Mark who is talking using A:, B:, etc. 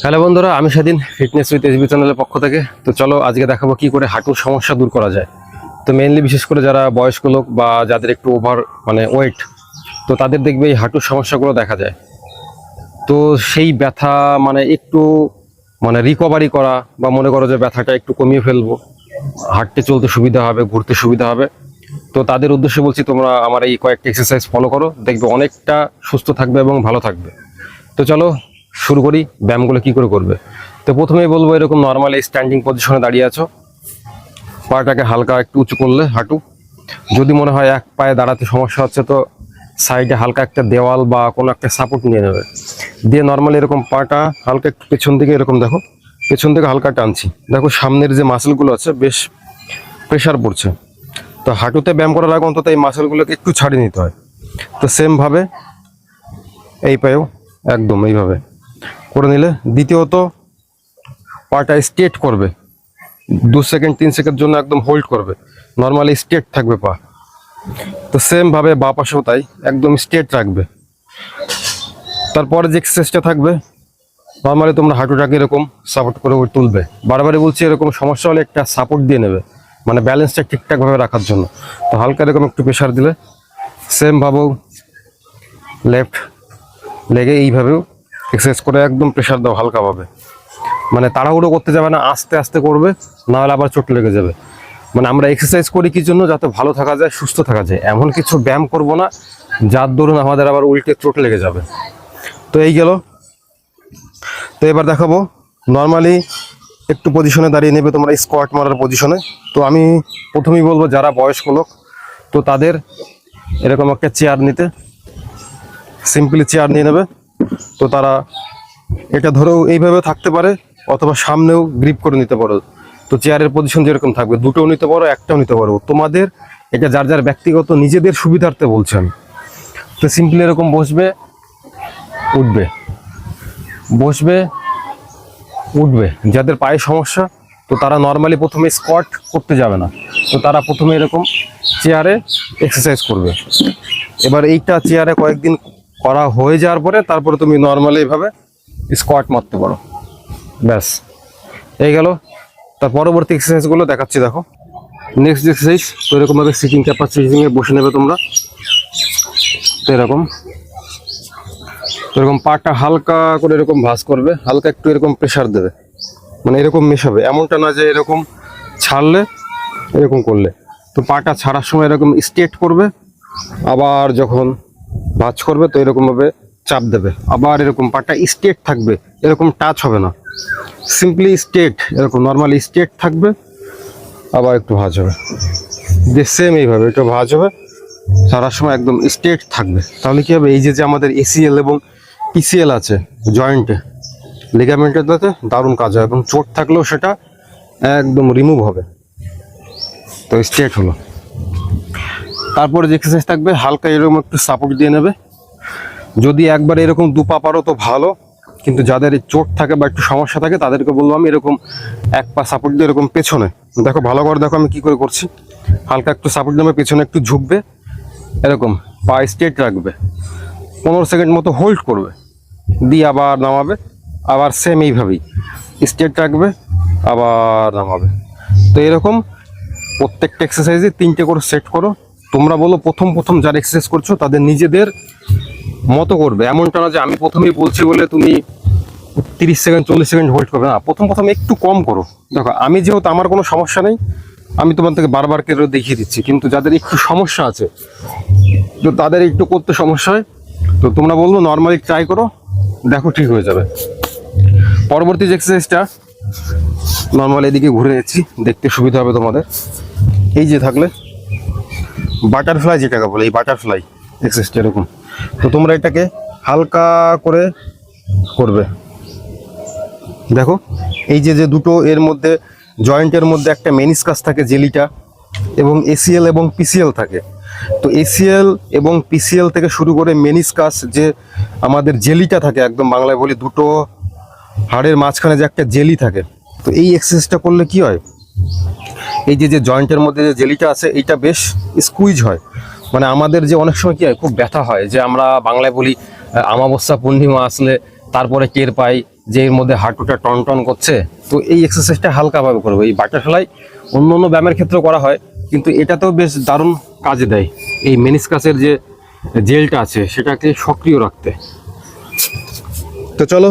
A: Hello বন্ধুরা, আমি সেদিন ফিটনেস উইথ এসবি চ্যানেলের পক্ষ থেকে। তো চলো আজকে দেখাবো কি করে হাঁটুর সমস্যা দূর করা যায়। তো মেনলি বিশেষ করে যারা বয়স্ক লোক বা যাদের একটু ওভার মানে ওয়েট তো তাদের দেখবে এই হাঁটুর সমস্যাগুলো দেখা যায়। তো সেই ব্যথা মানে একটু মানে রিকভারি করা বা মনে করো যে ব্যথাটা একটু কমিয়ে ফেলব। হাঁটতে চলতে সুবিধা হবে, ঘুরতে সুবিধা হবে। তো তাদের উদ্দেশ্যে বলছি, তোমরা আমার এই কয়েকটা এক্সারসাইজ ফলো করো। দেখবে অনেকটা সুস্থ থাকবে এবং ভালো থাকবে। তো চলো শুরু করি, ব্যায়ামগুলো কি করে করবে? তো প্রথমেই বলব এরকম নর্মাল এই স্ট্যান্ডিং পজিশনে দাঁড়িয়ে আছো। পাটাকে হালকা একটু উঁচু করলে হাঁটু। যদি মনে হয় এক পায়ে দাঁড়াতে সমস্যা হচ্ছে তো সাইডে হালকা একটা দেওয়াল বা কোনো একটা সাপোর্ট নিয়ে নেবে। দিয়ে নর্মালি এরকম পাটা হালকা একটু পেছন দিকে এরকম দেখো, পেছন থেকে হালকা টানছি। দেখো সামনের যে মাসেলগুলো আছে বেশ প্রেশার পড়ছে। তো হাঁটুতে ব্যায়াম করার আগে অন্তত এই মাসেলগুলোকে একটু ছাড়িয়ে নিতে হয়। তো সেমভাবে এই পায়েও একদম এইভাবে। করে নিলে দ্বিতীয়ত পাটা স্ট্রেট করবে। দু সেকেন্ড, তিন সেকেন্ড জন্য একদম হোল্ড করবে। নর্মালি স্ট্রেট থাকবে পা। তো সেমভাবে বা পাশেও তাই, একদম স্ট্রেট রাখবে। তারপরে যে এক্সারসাইজটা থাকবে, নর্মালি তোমরা হাঁটুটাকে এরকম সাপোর্ট করে তুলবে। বারবারই বলছি এরকম সমস্যা হলে একটা সাপোর্ট দিয়ে নেবে মানে ব্যালেন্সটা ঠিকঠাকভাবে রাখার জন্য। তো হালকা এরকম একটু প্রেশার দিলে সেম ভাবেও লেফট লেগে এইভাবেও এক্সারসাইজ করে একদম প্রেশার দাও হালকাভাবে মানে তাড়াহুড়ো করতে যাবে না, আস্তে আস্তে করবে না হলে আবার চোট লেগে যাবে। মানে আমরা এক্সারসাইজ করি কি জন্য? যাতে ভালো থাকা যায়, সুস্থ থাকা যায়। এমন কিছু ব্যায়াম করব না, যার দরুন আমাদের আবার উল্টে চোট লেগে যাবে। তো এই গেল। তো এবার দেখাবো। নর্মালি একটু পজিশনে দাঁড়িয়ে নেবে তোমরা স্কোয়াট মারার পজিশনে তো আমি প্রথমেই বলব, যারা বয়স্ক লোক, তো তাদের এরকম একটা চেয়ার নিতে। সিম্পলি চেয়ার নিয়ে নেবে। তো তারা এটা ধরেও এইভাবে থাকতে পারে, অথবা সামনেও গ্রিপ করে নিতে পারো। তো চেয়ারের পজিশন যেরকম থাকবে, দুটোও নিতে পারো, একটাও নিতে পারো। তোমাদের এটা যার যার ব্যক্তিগত নিজেদের সুবিধার্থে বলছেন। তো সিম্পলি এরকম বসবে, উঠবে। বসবে, উঠবে। যাদের পায়ে সমস্যা, তো তারা নর্মালি প্রথমে স্কট করতে যাবে না। তো তারা প্রথমে এরকম চেয়ারে এক্সারসাইজ করবে। এবার এইটা চেয়ারে কয়েকদিন করা হয়ে যাওয়ার পরে তারপরে তুমি নর্মালি এইভাবে স্কোয়াট মারতে পারো। ব্যাস। এই গেল। তার পরবর্তী এক্সারসাইজগুলো দেখাচ্ছি, দেখো। নেক্সট এক্সারসাইজ তো এরকমভাবে সিটিং ক্যাপাসিটিংয়ে বসে নেবে তোমরা। তো এরকম। তো এরকম পাটা হালকা করে এরকম ভাঁজ করবে, হালকা একটু এরকম প্রেশার দেবে। মানে এরকম মেশাবে। এমনটা না যে এরকম ছাড়লে, এরকম করলে। তো পাটা ছাড়ার সময় এরকম স্ট্রেট করবে। আবার যখন ভাঁজ করবে তো এরকমভাবে চাপ দেবে। আবার এরকম পাটা স্ট্রেট থাকবে, এরকম টাচ হবে না। সিম্পলি স্ট্রেট এরকম নর্মালি স্ট্রেট থাকবে, আবার একটু ভাঁজ হবে। যে সেম এইভাবে, একটু ভাঁজ হবে সারার সময় একদম স্ট্রেট থাকবে। তাহলে কী হবে? এই যে যে আমাদের এসিএল এবং পিসিএল আছে জয়েন্টে লিগামেন্টের দারুণ কাজ হয়। এবং চোট থাকলেও সেটা একদম রিমুভ হবে। তো স্ট্রেট হলো। তারপরে যে এক্সারসাইজ থাকবে, হালকা এরকম একটু সাপোর্ট দিয়ে নেবে। যদি একবার এরকম দু পা পারো তো ভালো, কিন্তু যাদের চোট থাকে বা একটু সমস্যা থাকে, তাদেরকে বলব আমি এরকম এক পা সাপোর্ট দিয়ে এরকম পেছনে। দেখো, ভালো করে দেখো আমি কি করে করছি। হালকা একটু সাপোর্ট দেবে পেছনে একটু ঝুঁকবে। এরকম, পা স্ট্রেট রাখবে। পনেরো সেকেন্ড মতো হোল্ড করবে। দিয়ে আবার নামাবে। আবার সেম এইভাবেই। স্ট্রেট রাখবে, আবার নামাবে। তো এরকম প্রত্যেকটা এক্সারসাইজে তিনটে করে সেট করো। তোমরা বলো প্রথম প্রথম যারা এক্সারসাইজ করছ, তাদের নিজেদের মতো করবে। এমনটা না যে আমি প্রথমেই বলছি বলে তুমি তিরিশ সেকেন্ড, চল্লিশ সেকেন্ড হোল্ড করবে। না, প্রথম প্রথম একটু কম করো। দেখো, আমি যেহেতু আমার কোনো সমস্যা নেই, আমি তোমার থেকে বারবার কেউ দেখিয়ে দিচ্ছি। কিন্তু যাদের একটু সমস্যা আছে, তো তাদের একটু করতে সমস্যা হয়, তো তোমরা বলব নর্মালি ট্রাই করো, দেখো ঠিক হয়ে যাবে। পরবর্তী যে এক্সারসাইজটা নর্মাল এদিকে ঘুরে যাচ্ছি, দেখতে সুবিধা হবে তোমাদের। এই যে থাকলে। বাটারফ্লাই যেটাকে বলে, এই বাটারফ্লাই এক্সারসাইজটা এরকম। তো তোমরা এটাকে হালকা করে করবে। দেখো, এই যে যে দুটো এর মধ্যে জয়েন্টের মধ্যে একটা মেনিসকাস থাকে জেলিটা এবং এসিএল এবং পিসিএল থাকে। তো এসিএল এবং পিসিএল থেকে শুরু করে মেনিসকাস যে আমাদের জেলিটা থাকে, একদম বাংলায় বলি দুটো হাড়ের মাঝখানে যে একটা জেলি থাকে, তো এই এক্সারসাইজটা করলে কি হয়? এই যে যে জয়েন্টের মধ্যে যে জেলিটা আছে, এইটা বেশ স্কুইজ হয়। মানে আমাদের যে অনেক সময় কি হয়, খুব ব্যথা হয় যে আমরা বাংলায় বলি আমাবস্যা পূর্ণিমা আসলে তারপরে টের পাই যে এর মধ্যে হাঁটুটা টন টন করছে। তো এই এক্সারসাইজটা হালকাভাবে করব। এই বাটারফ্লাই অন্য অন্য ব্যায়ামের ক্ষেত্রেও করা হয়, কিন্তু এটাতেও বেশ দারুণ কাজে দেয়। এই মেনিসকাসের যে জেলটা আছে, সেটাকে সক্রিয় রাখতে। তো চলো